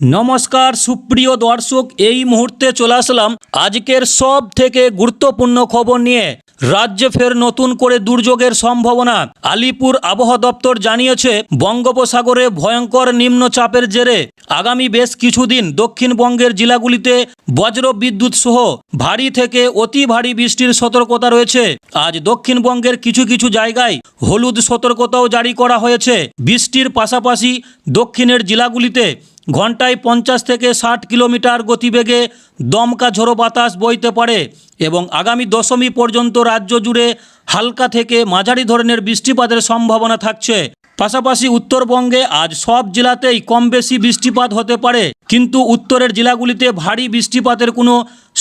নমস্কার, সুপ্রিয় দর্শক, এই মুহূর্তে চলে আসলাম আজকের সব থেকে গুরুত্বপূর্ণ খবর নিয়ে। রাজ্যে ফের নতুন করে দুর্যোগের সম্ভাবনা। আলিপুর আবহাওয়া দপ্তর জানিয়েছে, বঙ্গোপসাগরে ভয়ঙ্কর নিম্নচাপের জেরে আগামী বেশ কিছুদিন দক্ষিণবঙ্গের জেলাগুলিতে বজ্র বিদ্যুৎ সহ ভারী থেকে অতি ভারী বৃষ্টির সতর্কতা রয়েছে। আজ দক্ষিণবঙ্গের কিছু কিছু জায়গায় হলুদ সতর্কতাও জারি করা হয়েছে। বৃষ্টির পাশাপাশি দক্ষিণের জেলাগুলিতে ঘন্টায় পঞ্চাশ থেকে ষাট কিলোমিটার গতিবেগে দমকা ঝোড়ো বাতাস বইতে পারে এবং আগামী দশমী পর্যন্ত রাজ্য জুড়ে হালকা থেকে মাঝারি ধরনের বৃষ্টিপাতের সম্ভাবনা থাকছে। পাশাপাশি উত্তরবঙ্গে আজ সব জেলাতেই কম বেশি বৃষ্টিপাত হতে পারে। কিন্তু উত্তরের জেলাগুলিতে ভারী বৃষ্টিপাতের কোনো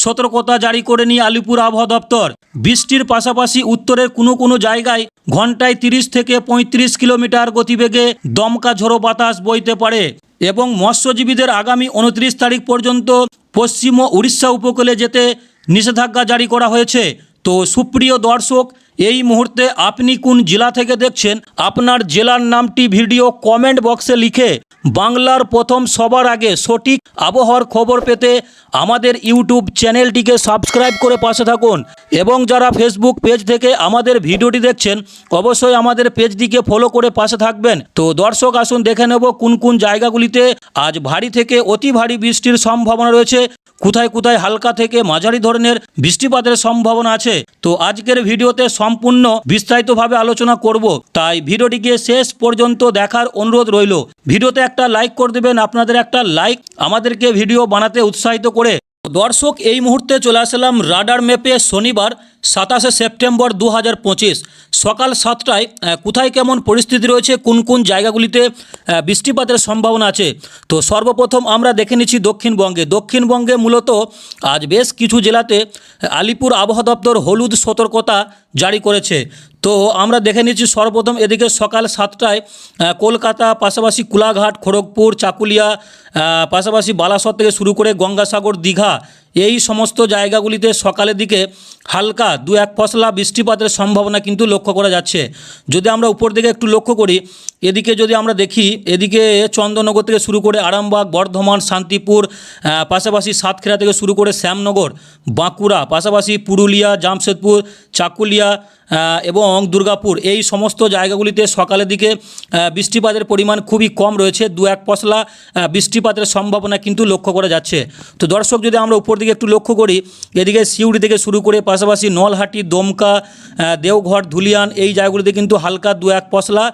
সতর্কতা জারি করেনি আলিপুর আবহাওয়া দপ্তর। বৃষ্টির পাশাপাশি উত্তরের কোনো কোনো জায়গায় ঘন্টায় তিরিশ থেকে পঁয়ত্রিশ কিলোমিটার গতিবেগে দমকা ঝোড়ো বাতাস বইতে পারে এবং মৎস্যজীবীদের আগামী উনত্রিশ তারিখ পর্যন্ত পশ্চিম ও উড়িষ্যা উপকূলে যেতে নিষেধাজ্ঞা জারি করা হয়েছে। তো সুপ্রিয় দর্শক এই মুহূর্তে আপনি কোন জেলা থেকে দেখছেন, আপনার জেলার নামটি ভিডিও কমেন্ট বক্সে লিখে বাংলার প্রথম সবার আগে সঠিক আবহাওয়ার খবর পেতে আমাদের ইউটিউব চ্যানেলটিকে সাবস্ক্রাইব করে পাশে থাকুন এবং যারা ফেসবুক পেজ থেকে আমাদের ভিডিওটি দেখছেন, অবশ্যই আমাদের পেজটিকে ফলো করে পাশে থাকবেন। তো দর্শক, আসুন দেখে নেব কোন কোন জায়গাগুলিতে আজ ভারী থেকে অতি ভারী বৃষ্টির সম্ভাবনা রয়েছে। কোথায় কোথায় হালকা থেকে মাঝারি ধরনের বৃষ্টিপাতের সম্ভাবনা আছে। তো আজকের ভিডিওতে সম্পূর্ণ বিস্তারিতভাবে আলোচনা করব। তাই ভিডিওটিকে শেষ পর্যন্ত দেখার অনুরোধ রইল। ভিডিওতে একটা লাইক করে দেবেন, আপনাদের একটা লাইক আমাদেরকে ভিডিও বানাতে উৎসাহিত করে। দর্শক, এই মুহূর্তে চলে আসলাম রাডার ম্যাপে শনিবার। সাতাশে সেপ্টেম্বর দু হাজার পঁচিশ সকাল সাতটায় কোথায় কেমন পরিস্থিতি রয়েছে, কোন কোন জায়গাগুলিতে বৃষ্টিপাতের সম্ভাবনা আছে? তো সর্বপ্রথম আমরা দেখে নিচ্ছি দক্ষিণবঙ্গে। দক্ষিণবঙ্গে মূলত আজ বেশ কিছু জেলাতে আলিপুর আবহাওয়া দপ্তর হলুদ সতর্কতা জারি করেছে। তো আমরা দেখে নিচ্ছি সর্বপ্রথম এদিকে সকাল সাতটায় কলকাতা, পাশাপাশি কুলাঘাট, খড়গপুর, চাকুলিয়া পাশাপাশি বালাসর থেকে শুরু করে গঙ্গাসাগর, দীঘা এই সমস্ত জায়গাগুলিতে সকালের দিকে হালকা দু এক ফসলা বৃষ্টিপাতের সম্ভাবনা কিন্তু লক্ষ্য করা যাচ্ছে। যদি আমরা উপর দিকে একটু লক্ষ্য করি, এদিকে যদি আমরা দেখি, এদিকে চন্দ্রনগর থেকে শুরু করে আরামবাগ, বর্ধমান, শান্তিপুর পাশাপাশি সাতক্ষীরা থেকে শুরু করে শ্যামনগর, বাঁকুড়া, পাশাপাশি পুরুলিয়া, জামশেদপুর, চাকুলিয়া এবং দুর্গাপুর, এই সমস্ত জায়গাগুলিতে সকালের দিকে বৃষ্টিপাতের পরিমাণ খুবই কম রয়েছে। দু এক পশলা বৃষ্টিপাতের সম্ভাবনা কিন্তু লক্ষ্য করা যাচ্ছে। তো দর্শক, যদি আমরা উপর দিকে একটু লক্ষ্য করি, এদিকে সিউড়ি থেকে শুরু করে পাশাপাশি নলহাটি, দমকা দেওঘর, ধুলিয়ান, এই জায়গাগুলিতে কিন্তু হালকা দু এক পশলা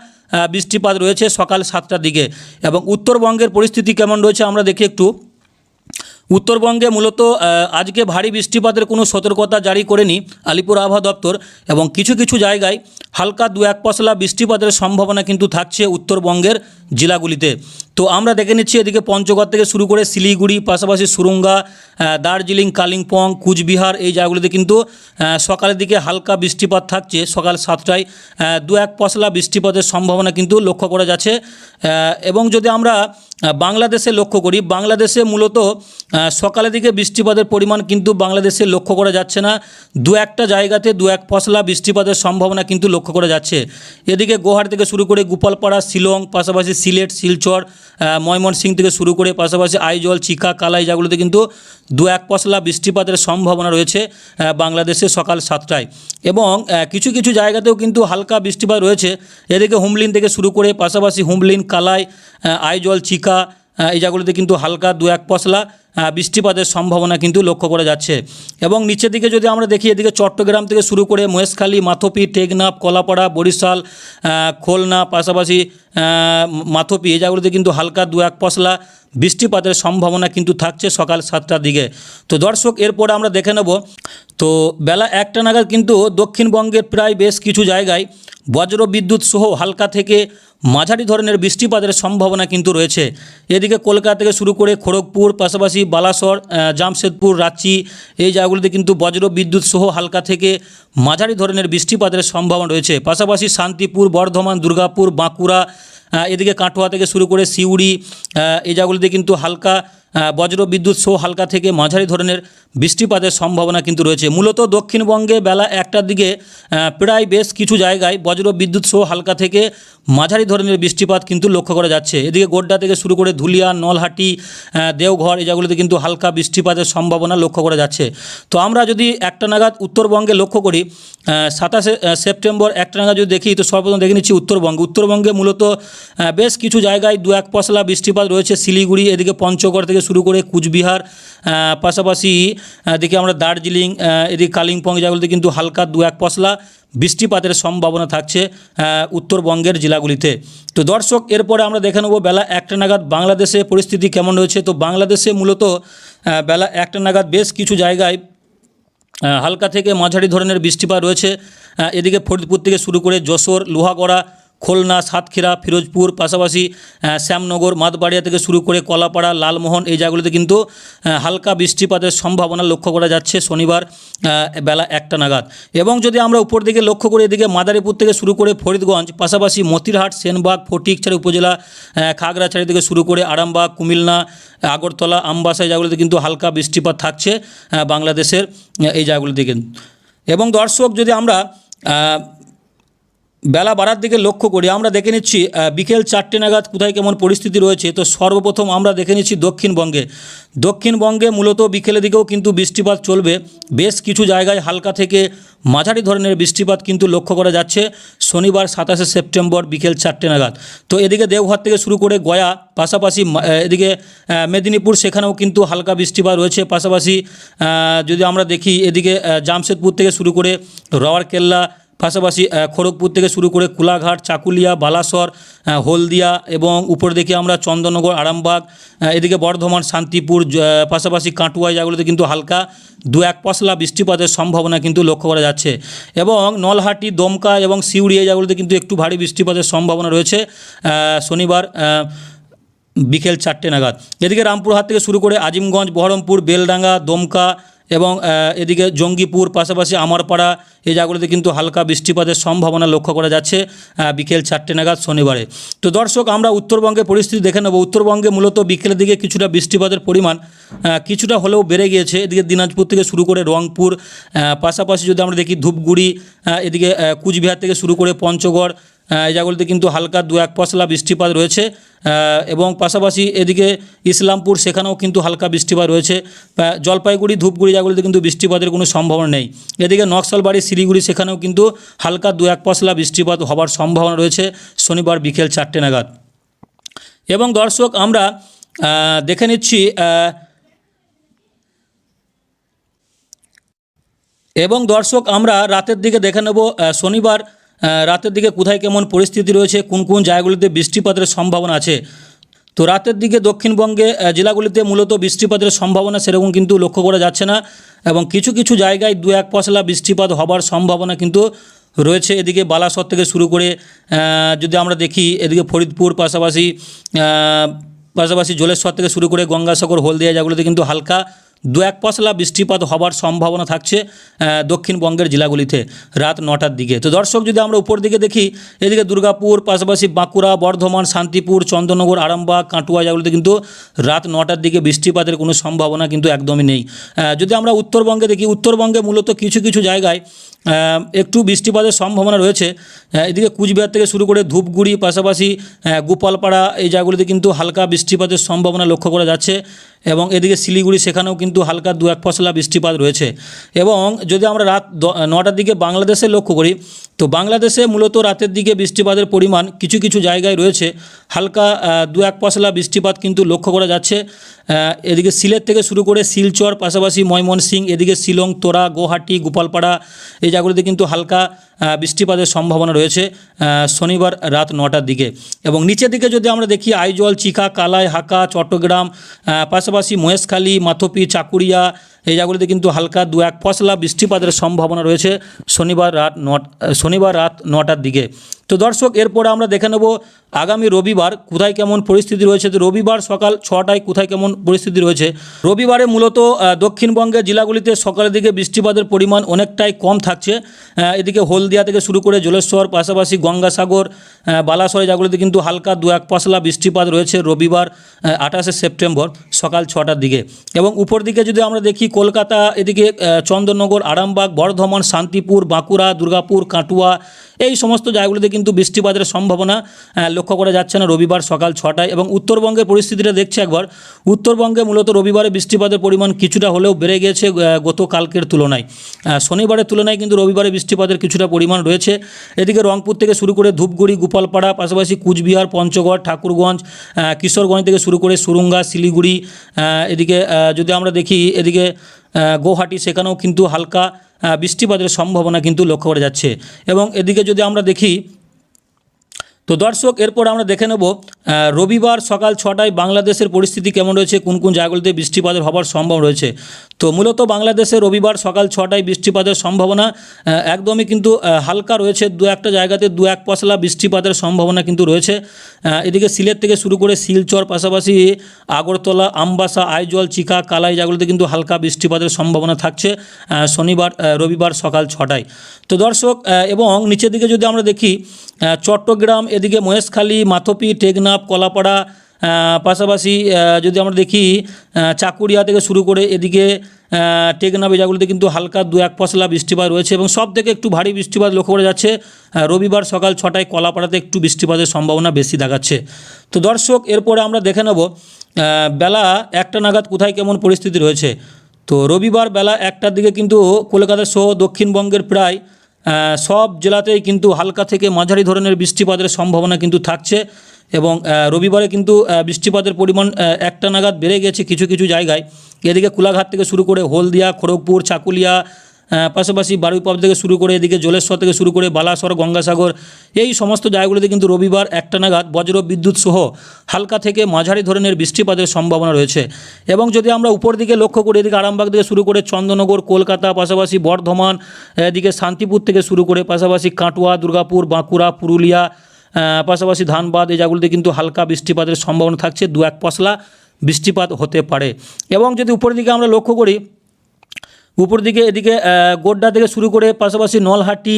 বৃষ্টিপাত রয়েছে সকাল সাতটার দিকে। এবং উত্তরবঙ্গের পরিস্থিতি কেমন রয়েছে, আমরা দেখি একটু। উত্তরবঙ্গে মূলত আজকে ভারী বৃষ্টিপাতের কোনো সতর্কতা জারি করেনি আলিপুর আবহাওয়া দপ্তর এবং কিছু কিছু জায়গায় হালকা দু এক পশলা বৃষ্টিপাতের সম্ভাবনা কিন্তু থাকছে উত্তরবঙ্গের জেলাগুলিতে। তো আমরা দেখে নিচ্ছি এদিকে পঞ্চগড় থেকে শুরু করে শিলিগুড়ি, পাশাপাশি সুরঙ্গা দার্জিলিং, কালিম্পং, কুচবিহার, এই জায়গাগুলিতে কিন্তু সকালের দিকে হালকা বৃষ্টিপাত থাকছে। সকাল সাতটায় দু এক পশলা বৃষ্টিপাতের সম্ভাবনা কিন্তু লক্ষ্য করা যাচ্ছে। এবং যদি আমরা বাংলাদেশে লক্ষ্য করি, বাংলাদেশে মূলত সকালের দিকে বৃষ্টিপাতের পরিমাণ কিন্তু বাংলাদেশে লক্ষ্য করা যাচ্ছে না। দু একটা জায়গাতে দু এক পশলা বৃষ্টিপাতের সম্ভাবনা কিন্তু লক্ষ্য করা যাচ্ছে। এদিকে গুয়াহাটি থেকে শুরু করে গোপালপাড়া, শিলং, পাশাপাশি সিলেট, শিলচর আহ, ময়মনসিংহ থেকে শুরু করে পাশাপাশি আইজল চিকা কালাই যাগুলোতে কিন্তু দু এক পশলা বৃষ্টিপাতের সম্ভাবনা রয়েছে বাংলাদেশে সকাল সাতটায়। এবং কিছু কিছু জায়গাতেও কিন্তু হালকা বৃষ্টিপাত রয়েছে। এদিকে হুমলিন থেকে শুরু করে পাশাপাশি হুমলিন কালাই আইজল চিকা এই জায়গাগুলিতে কিন্তু হালকা দু এক পশলা বৃষ্টিপাতের সম্ভাবনা কিন্তু লক্ষ্য করা যাচ্ছে। এবং নিচের দিকে যদি আমরা দেখি, এদিকে চট্টগ্রাম থেকে শুরু করে মহেশখালী, মাথপি, টেকনাফ, কলাপাড়া, বরিশাল খুলনা, পাশাপাশি মাথপি, এই জায়গাগুলিতে কিন্তু হালকা দু এক পশলা বৃষ্টিপাতের সম্ভাবনা কিন্তু থাকছে সকাল সাতটার দিকে। তো দর্শক, এরপরে আমরা দেখে নেব। তো বেলা একটা নাগাদ কিন্তু দক্ষিণবঙ্গের প্রায় বেশ কিছু জায়গায় বজ্র বিদ্যুৎ সহ হালকা থেকে মাঝারি ধরনের বৃষ্টিপাতের সম্ভাবনা কিন্তু রয়েছে। এদিকে কলকাতা থেকে শুরু করে খড়গপুর, পাশাপাশি বালাসর জামশেদপুর, রাঁচি, এই জায়গাগুলিতে কিন্তু বজ্র বিদ্যুৎ সহ হালকা থেকে মাঝারি ধরনের বৃষ্টিপাতের সম্ভাবনা রয়েছে। পাশাপাশি শান্তিপুর, বর্ধমান, দুর্গাপুর, বাঁকুড়া এদিকে কাটোয়া থেকে শুরু করে সিউড়ি এই জায়গাগুলিতে কিন্তু হালকা বজ্র বিদ্যুৎ সহ হালকা থেকে মাঝারি ধরনের বৃষ্টিপাতের সম্ভাবনা কিন্তু রয়েছে। মূলত দক্ষিণবঙ্গে বেলা একটার দিকে প্রায় বেশ কিছু জায়গায় বজ্র বিদ্যুৎ সহ হালকা থেকে মাঝারি ধরনের বৃষ্টিপাত কিন্তু লক্ষ্য করা যাচ্ছে। এদিকে গোড্ডা থেকে শুরু করে ধুলিয়া, নলহাটি দেওঘর এই জায়গাগুলোতে কিন্তু হালকা বৃষ্টিপাতের সম্ভাবনা লক্ষ্য করা যাচ্ছে। তো আমরা যদি একটা নাগাদ উত্তরবঙ্গে লক্ষ্য করি সাতাশে সেপ্টেম্বর একটা নাগাদ যদি দেখি, তো সর্বপ্রথম দেখে নিচ্ছি উত্তরবঙ্গে। উত্তরবঙ্গে মূলত বেশ কিছু জায়গায় দু এক পশলা বৃষ্টিপাত রয়েছে। শিলিগুড়ি, এদিকে পঞ্চগড় থেকে শুরু করে কুচবিহার পাশাপাশি দেখি আমরা দার্জিলিং এদিকে কালিম্পং জায়গাগুলোতে কিন্তু হালকা দু এক পশলা বৃষ্টিপাতের সম্ভাবনা থাকছে উত্তরবঙ্গের জেলাগুলিতে। তো দর্শক, এরপরে আমরা দেখে নেব বেলা একটা নাগাদ বাংলাদেশে পরিস্থিতি কেমন রয়েছে। তো বাংলাদেশে মূলত বেলা একটা নাগাদ বেশ কিছু জায়গায় হালকা থেকে মাঝারি ধরনের বৃষ্টিপাত রয়েছে। এদিকে ফরিদপুর থেকে শুরু করে যশোর, লোহাগড়া খুলনা, সাতক্ষীরা, ফিরোজপুর, পাশাপাশি শ্যামনগর মাতবাড়িয়া থেকে শুরু করে কলাপাড়া, লালমোহন এই জায়গাগুলিতে কিন্তু হালকা বৃষ্টিপাতের সম্ভাবনা লক্ষ্য করা যাচ্ছে শনিবার বেলা একটা নাগাদ। এবং যদি আমরা উপর দিকে লক্ষ্য করি, এদিকে মাদারীপুর থেকে শুরু করে ফরিদগঞ্জ, পাশাপাশি মতিরহাট, সেনবাগ, ফটিকছড়ি উপজেলা খাগড়াছড়ি থেকে শুরু করে আরামবাগ, কুমিল্লা, আগরতলা, আমবাসা এই জায়গাগুলিতে কিন্তু হালকা বৃষ্টিপাত থাকছে বাংলাদেশের এই জায়গাগুলিতে কিন্তু এবং দর্শক, যদি আমরা বেলা বাড়ার দিকে লক্ষ্য করি, আমরা দেখে নিচ্ছি বিকেল চারটে নাগাদ কোথায় কেমন পরিস্থিতি রয়েছে। তো সর্বপ্রথম আমরা দেখে নিচ্ছি দক্ষিণবঙ্গে। দক্ষিণবঙ্গে মূলত বিকেলের দিকেও কিন্তু বৃষ্টিপাত চলবে। বেশ কিছু জায়গায় হালকা থেকে মাঝারি ধরনের বৃষ্টিপাত কিন্তু লক্ষ্য করা যাচ্ছে শনিবার সাতাশে সেপ্টেম্বর বিকেল চারটে নাগাদ। তো এদিকে দেওঘর থেকে শুরু করে গয়া, পাশাপাশি এদিকে মেদিনীপুর, সেখানেও কিন্তু হালকা বৃষ্টিপাত রয়েছে। পাশাপাশি যদি আমরা দেখি, এদিকে জামশেদপুর থেকে শুরু করে রওয়ারকেল্লা পাশাপাশি খড়গপুর থেকে শুরু করে কুলাঘাট, চাকুলিয়া, বালাসর হলদিয়া এবং উপর দিকে আমরা চন্দননগর, আরামবাগ এদিকে বর্ধমান, শান্তিপুর পাশাপাশি কাটুয়া জায়গাগুলোতে কিন্তু হালকা দু এক পশলা বৃষ্টিপাতের সম্ভাবনা কিন্তু লক্ষ্য করা যাচ্ছে। এবং নলহাটি, দমকা এবং সিউড়ি এই জায়গাগুলোতে কিন্তু একটু ভারী বৃষ্টিপাতের সম্ভাবনা রয়েছে। শনিবার বিকেল চারটে নাগাদ। এদিকে রামপুরহাট থেকে শুরু করে আজিমগঞ্জ, বহরমপুর, বেলডাঙ্গা, দমকা এবং এদিকে জঙ্গিপুর পাশাপাশি আমারপাড়া এই জায়গাগুলোতে কিন্তু হালকা বৃষ্টিপাতের সম্ভাবনা লক্ষ্য করা যাচ্ছে বিকেল চারটে নাগাদ শনিবারে। তো দর্শক, আমরা উত্তরবঙ্গের পরিস্থিতি দেখে নেব। উত্তরবঙ্গে মূলত বিকেলের দিকে কিছুটা বৃষ্টিপাতের পরিমাণ কিছুটা হলেও বেড়ে গিয়েছে। এদিকে দিনাজপুর থেকে শুরু করে রংপুর পাশাপাশি যদি আমরা দেখি ধূপগুড়ি এদিকে কুচবিহার থেকে শুরু করে পঞ্চগড় এই জায়গাগুলিতে কিন্তু হালকা দু এক পশলা বৃষ্টিপাত রয়েছে। এবং পাশাপাশি এদিকে ইসলামপুর, সেখানেও কিন্তু হালকা বৃষ্টিপাত রয়েছে। জলপাইগুড়ি, ধূপগুড়ি জায়গাগুলিতে কিন্তু বৃষ্টিপাতের কোনো সম্ভাবনা নেই। এদিকে নকশালবাড়ি, শিলিগুড়ি, সেখানেও কিন্তু হালকা দু এক পশলা বৃষ্টিপাত হবার সম্ভাবনা রয়েছে শনিবার বিকেল চারটে নাগাদ। এবং দর্শক, আমরা দেখে নিচ্ছি এবং দর্শক, আমরা রাতের দিকে দেখে নেব শনিবার রাতের দিকে কোথায় কেমন পরিস্থিতি রয়েছে, কোন কোন জায়গাগুলিতে বৃষ্টিপাতের সম্ভাবনা আছে? তো রাতের দিকে দক্ষিণবঙ্গে জেলাগুলিতে মূলত বৃষ্টিপাতের সম্ভাবনা সেরকম কিন্তু লক্ষ্য করা যাচ্ছে না এবং কিছু কিছু জায়গায় দু এক পশলা বৃষ্টিপাত হবার সম্ভাবনা কিন্তু রয়েছে। এদিকে বালাসর থেকে শুরু করে যদি আমরা দেখি, এদিকে ফরিদপুর পাশাপাশি পাশাপাশি জলেশ্বর থেকে শুরু করে গঙ্গাসাগর, হলদিয়া জায়গাগুলিতে কিন্তু হালকা দু এক পশলা বৃষ্টিপাত হবার সম্ভাবনা থাকছে দক্ষিণবঙ্গের জেলাগুলিতে রাত নটার দিকে। তো দর্শক, যদি আমরা উপর দিকে দেখি, এদিকে দুর্গাপুর, পাশাপাশি বাঁকুড়া, বর্ধমান, শান্তিপুর চন্দননগর আরামবাগ, কাটুয়া জায়গাগুলিতে কিন্তু রাত নটার দিকে বৃষ্টিপাতের কোনো সম্ভাবনা কিন্তু একদমই নেই। যদি আমরা উত্তরবঙ্গে দেখি, উত্তরবঙ্গে মূলত কিছু কিছু জায়গায় একটু বৃষ্টিপাতের সম্ভাবনা রয়েছে। এদিকে কুচবিহার থেকে শুরু করে ধূপগুড়ি, পাশাপাশি গোপালপাড়া এই জায়গাগুলিতে কিন্তু হালকা বৃষ্টিপাতের সম্ভাবনা লক্ষ্য করা যাচ্ছে এবং এদিকে শিলিগুড়ি, সেখানেও কিন্তু হালকা দু এক ফসলা বৃষ্টিপাত রয়েছে। এবং যদি আমরা রাত নটার দিকে বাংলাদেশে লক্ষ্য করি তো বাংলাদেশে মূলত রাতের দিকে বৃষ্টিপাতের পরিমাণ কিছু কিছু জায়গায় রয়েছে। হালকা দু এক পশলা বৃষ্টিপাত কিন্তু লক্ষ্য করা যাচ্ছে। এদিকে সিলেট থেকে শুরু করে শিলচর, পাশাপাশি ময়মনসিং এদিকে শিলং, তোরা গুয়াহাটি গোপালপাড়া এই জায়গাগুলিতে কিন্তু হালকা বৃষ্টিপাতের সম্ভাবনা রয়েছে শনিবার রাত নটার দিকে। এবং নিচের দিকে যদি আমরা দেখি, আইজল, চিকা, কালাই, হাকা, চট্টগ্রাম পাশাপাশি মহেশখালী, মাথপি, চাকুরিয়া এই জায়গাগুলিতে কিন্তু হালকা দু এক ফসলা বৃষ্টিপাতের সম্ভাবনা রয়েছে শনিবার রাত ন শনিবার রাত নটার দিকে। তো দর্শক, এরপরে আমরা দেখে নেব আগামী রবিবার কোথায় কেমন পরিস্থিতি রয়েছে। তো রবিবার সকাল ছটায় কোথায় কেমন পরিস্থিতি রয়েছে? রবিবারে মূলত দক্ষিণবঙ্গের জেলাগুলিতে সকালের দিকে বৃষ্টিপাতের পরিমাণ অনেকটাই কম থাকছে। এদিকে হলদিয়া থেকে শুরু করে জলেশ্বর, পাশাপাশি গঙ্গাসাগর বালাসরে জায়গাগুলিতে কিন্তু হালকা দু এক পশলা বৃষ্টিপাত রয়েছে রবিবার আঠাশে সেপ্টেম্বর সকাল ছটার দিকে। এবং উপর দিকে যদি আমরা দেখি, কলকাতা, এদিকে চন্দননগর, আরামবাগ, বর্ধমান, শান্তিপুর, বাঁকুড়া, দুর্গাপুর, কাটুয়া, এই সমস্ত জায়গাগুলিতে কিন্তু বৃষ্টিপাতের সম্ভাবনা লক্ষ্য করা যাচ্ছে না রবিবার সকাল ছটায় এবং উত্তরবঙ্গের পরিস্থিতিটা দেখছি একবার। উত্তরবঙ্গে মূলত রবিবারে বৃষ্টিপাতের পরিমাণ কিছুটা হলেও বেড়ে গিয়েছে গতকালকের তুলনায়। শনিবারের তুলনায় কিন্তু রবিবারে বৃষ্টিপাতের কিছুটা পরিমাণ রয়েছে। এদিকে রংপুর থেকে শুরু করে ধূপগুড়ি, গোপালপাড়া, পাশাপাশি কুচবিহার, পঞ্চগড়, ঠাকুরগঞ্জ কিশোরগঞ্জ থেকে শুরু করে সুরুঙ্গা, শিলিগুড়ি এদিকে যদি আমরা দেখি, এদিকে গৌহাটি, সেখানেও কিন্তু হালকা বৃষ্টিপাতের সম্ভাবনা কিন্তু লক্ষ্য করা যাচ্ছে। এবং এদিকে যদি আমরা দেখি তো দর্শক, এরপর আমরা দেখে নেব রবিবার সকাল ছটায় বাংলাদেশের পরিস্থিতি কেমন রয়েছে, কোন কোন জায়গাগুলিতে বৃষ্টিপাতের হবার সম্ভব রয়েছে। তো মূলত বাংলাদেশে রবিবার সকাল ছটায় বৃষ্টিপাতের সম্ভাবনা একদমই কিন্তু হালকা রয়েছে। দু একটা জায়গাতে দু এক পশলা বৃষ্টিপাতের সম্ভাবনা কিন্তু রয়েছে। এদিকে সিলেট থেকে শুরু করে শিলচর, পাশাপাশি আগরতলা, আমবাসা, আইজল, চিকা, কালাই জায়গাগুলিতে কিন্তু হালকা বৃষ্টিপাতের সম্ভাবনা থাকছে শনিবার রবিবার সকাল ছটায়। তো দর্শক এবং নিচের দিকে যদি আমরা দেখি চট্টগ্রাম এদিকে মহেশখালী, মাথপি, টেকনাফ, কলাপাড়া পাশাপাশি যদি আমরা দেখি চাকুরিয়া থেকে শুরু করে এদিকে টেকনাফ জায়গাগুলিতে কিন্তু হালকা দু এক পশলা বৃষ্টিপাত রয়েছে এবং সব থেকে একটু ভারী বৃষ্টিপাত লক্ষ্য করা যাচ্ছে রবিবার সকাল ছটায় কলাপাড়াতে একটু বৃষ্টিপাতের সম্ভাবনা বেশি দেখাচ্ছে। তো দর্শক, এরপরে আমরা দেখে নেব বেলা একটা নাগাদ কোথায় কেমন পরিস্থিতি রয়েছে। তো রবিবার বেলা একটার দিকে কিন্তু কলকাতা সহ দক্ষিণবঙ্গের প্রায় সব জেলাতেই কিন্তু হালকা থেকে মাঝারি ধরনের বৃষ্টিপাতের সম্ভাবনা কিন্তু থাকছে এবং রবিবারে কিন্তু বৃষ্টিপাতের পরিমাণ একটা নাগাদ বেড়ে গেছে কিছু কিছু জায়গায়। এদিকে কুলাঘাট থেকে শুরু করে হলদিয়া, খড়গপুর, চাকুলিয়া পাশাপাশি বারুইপাপ থেকে শুরু করে এদিকে জলেশ্বর থেকে শুরু করে বালাসর, গঙ্গাসাগর, এই সমস্ত জায়গাগুলিতে কিন্তু রবিবার একটা নাগাদ বজ্র বিদ্যুৎ সহ হালকা থেকে মাঝারি ধরনের বৃষ্টিপাতের সম্ভাবনা রয়েছে। এবং যদি আমরা উপর দিকে লক্ষ্য করি, এদিকে আরামবাগ থেকে শুরু করে চন্দননগর কলকাতা, পাশাপাশি বর্ধমান, এদিকে শান্তিপুর থেকে শুরু করে পাশাপাশি কাটোয়া, দুর্গাপুর, বাঁকুড়া, পুরুলিয়া পাশাপাশি ধানবাদ, এই জায়গাগুলিতে কিন্তু হালকা বৃষ্টিপাতের সম্ভাবনা থাকছে দু এক পশলা বৃষ্টিপাত হতে পারে। এবং যদি উপরের দিকে আমরা লক্ষ্য করি উপর দিকে এদিকে গোড্ডা থেকে শুরু করে পাশাপাশি নলহাটি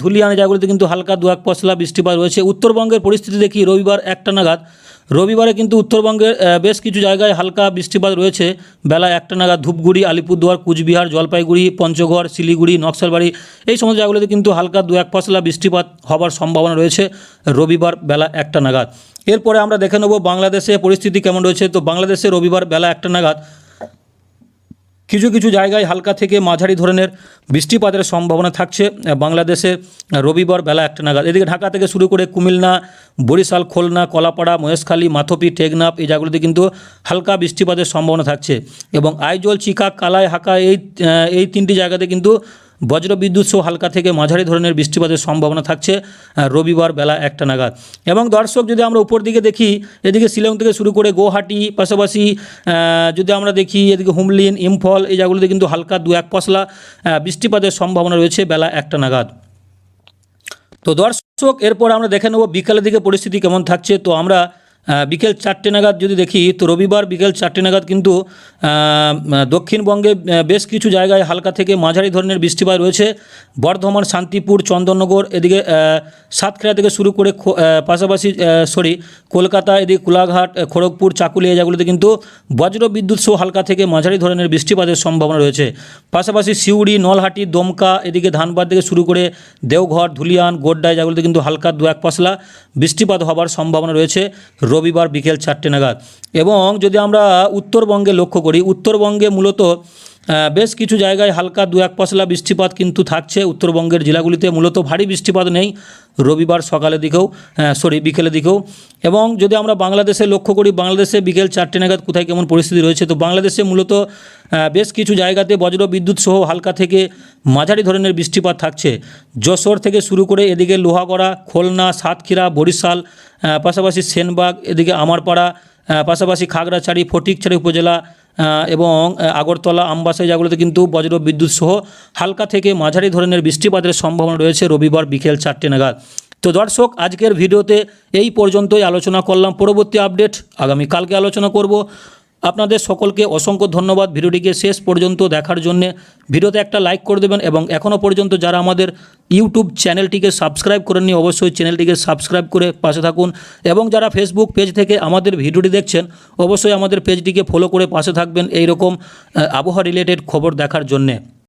ধুলিয়ান জায়গাগুলিতে কিন্তু হালকা দু এক পশলা বৃষ্টিপাত রয়েছে। উত্তরবঙ্গের পরিস্থিতি দেখি রবিবার একটা নাগাদ। রবিবারে কিন্তু উত্তরবঙ্গের বেশ কিছু জায়গায় হালকা বৃষ্টিপাত রয়েছে। বেলা একটা নাগাদ ধূপগুড়ি, আলিপুরদুয়ার, কুচবিহার, জলপাইগুড়ি, পঞ্চগড়, শিলিগুড়ি, নকশালবাড়ি, এই সমস্ত জায়গাগুলিতে কিন্তু হালকা দু এক পশলা বৃষ্টিপাত হবার সম্ভাবনা রয়েছে রবিবার বেলা একটা নাগাদ। এরপরে আমরা দেখে নেব বাংলাদেশে পরিস্থিতি কেমন রয়েছে। তো বাংলাদেশে রবিবার বেলা একটা নাগাদ কিছু কিছু জায়গায় হালকা থেকে মাঝারি ধরনের বৃষ্টিপাতের সম্ভাবনা থাকছে। বাংলাদেশে রবিবার বেলা একটা নাগাদ। এদিকে ঢাকা থেকে শুরু করে কুমিল্লা, বরিশাল, খুলনা, কলাপাড়া, মহেশখালী, মাথপি, টেকনাফ এই জায়গাগুলিতে কিন্তু হালকা বৃষ্টিপাতের সম্ভাবনা থাকছে। এবং আইজল চিকা কালাই, হাকা এই এই তিনটি জায়গাতে কিন্তু বজ্র বিদ্যুৎ সহ হালকা থেকে মাঝারি ধরনের বৃষ্টিপাতের সম্ভাবনা থাকছে রবিবার বেলা একটা নাগাদ। এবং দর্শক, যদি আমরা উপর দিকে দেখি, এদিকে শিলং থেকে শুরু করে গুয়াহাটি পাশাপাশি যদি আমরা দেখি, এদিকে হুমলিন, ইম্ফল, এই জায়গাগুলিতে কিন্তু হালকা দু এক পশলা বৃষ্টিপাতের সম্ভাবনা রয়েছে বেলা একটা নাগাদ। তো দর্শক, এরপর আমরা দেখে নেব বিকালের দিকে পরিস্থিতি কেমন থাকছে। তো আমরা বিকেল চারটে নাগাদ যদি দেখি, তো রবিবার বিকেল চারটে নাগাদ কিন্তু দক্ষিণবঙ্গে বেশ কিছু জায়গায় হালকা থেকে মাঝারি ধরনের বৃষ্টিপাত রয়েছে। বর্ধমান, শান্তিপুর, চন্দননগর, এদিকে সাতক্ষীরা থেকে শুরু করে পাশাপাশি সরি, কলকাতা, এদিকে কোলাঘাট খড়গপুর, চাকুলিয়া এই জায়গাগুলিতে কিন্তু বজ্র বিদ্যুৎ সহ হালকা থেকে মাঝারি ধরনের বৃষ্টিপাতের সম্ভাবনা রয়েছে। পাশাপাশি সিউড়ি, নলহাটি, দমকা, এদিকে ধানবাদ থেকে শুরু করে দেওঘর, ধুলিয়ান গোড্ডা এই জায়গাগুলিতে কিন্তু হালকা দু এক পশলা বৃষ্টিপাত হবার সম্ভাবনা রয়েছে। রবিবার বিকেল চারটে নাগাদ। এবং যদি আমরা উত্তরবঙ্গে লক্ষ্য করি উত্তরবঙ্গে মূলত বেশ কিছু জায়গায় হালকা দু এক পশলা বৃষ্টিপাত কিন্তু থাকছে। উত্তরবঙ্গের জেলাগুলিতে মূলত ভারী বৃষ্টিপাত নেই, রবিবার সকালের দিকেও সরি বিকেলের দিকেও। এবং যদি আমরা বাংলাদেশে লক্ষ্য করি, বাংলাদেশে বিকেল চারটে নাগাদ কোথায় কেমন পরিস্থিতি রয়েছে, তো বাংলাদেশে মূলত বেশ কিছু জায়গাতে বজ্র বিদ্যুৎ সহ হালকা থেকে মাঝারি ধরনের বৃষ্টিপাত থাকছে। যশোর থেকে শুরু করে এদিকে লোহাগড়া, খুলনা, সাতক্ষীরা, বরিশাল পাশাপাশি সেনবাগ, এদিকে আমারপাড়া পাশাপাশি খাগড়াছড়ি, ফটিকছড়ি উপজেলা এবং আগরতলা আমবাসা জায়গাগুলোতে কিন্তু বজ্র বিদ্যুৎ সহ হালকা থেকে মাঝারি ধরনের বৃষ্টিপাতের সম্ভাবনা রয়েছে রবিবার বিকেল চারটে নাগাদ। তো দর্শক, আজকের ভিডিওতে এই পর্যন্তই আলোচনা করলাম। পরবর্তী আপডেট আগামী কালকে আলোচনা করব। আপনাদের সকলকে অসংখ্য ধন্যবাদ। ভিডিওটিকে শেষ পর্যন্ত দেখার জন্য ভিডিওতে একটা লাইক করে দেবেন এবং এখনও পর্যন্ত যারা আমাদের ইউটিউব চ্যানেলটিকে সাবস্ক্রাইব করেননি অবশ্যই চ্যানেলটিকে সাবস্ক্রাইব করে পাশে থাকুন এবং যারা ফেসবুক পেজ থেকে আমাদের ভিডিওটি দেখছেন অবশ্যই আমাদের পেজটিকে ফলো করে পাশে থাকবেন। এইরকম আবহাওয়া রিলেটেড খবর দেখার জন্যে।